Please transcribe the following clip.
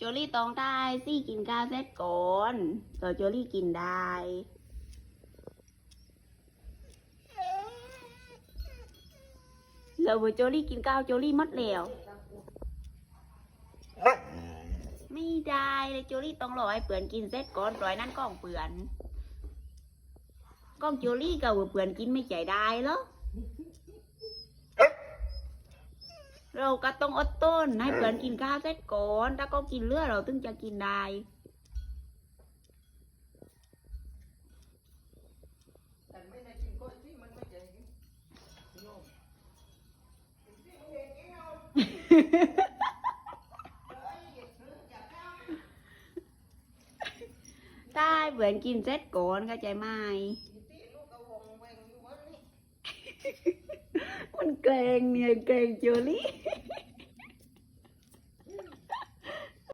โจลี่ต้องได้ซี่กินข้าวเสร็จก่อนต่อโจลี่กินได้แล้วเว้ยโจลี่กินข้าวโจลี่หมดแล้วไม่ได้เลยโจลี่ต้องรอให้เปื่อนกินเสร็จก่อนปล่อยนั่นก้องเปื่อนก้องโจลี่กับเปื่อนกินไม่ใจได้เหรอ เราก็ต้องอดต้นให้เปื่อนกินข้าวเสร็จก่อนถ้าก็กินเลือดเราถึงจะกินได้แต่ไม่ได้กินก้อยที่มันไม่ใช่โยมถ้าให้เปื่อนกินเสร็จก่อนเข้าใจไหมที่ลูกกระวงแวงอยู่วันนี้มันเกรงเนี่ยเกรงโจลี่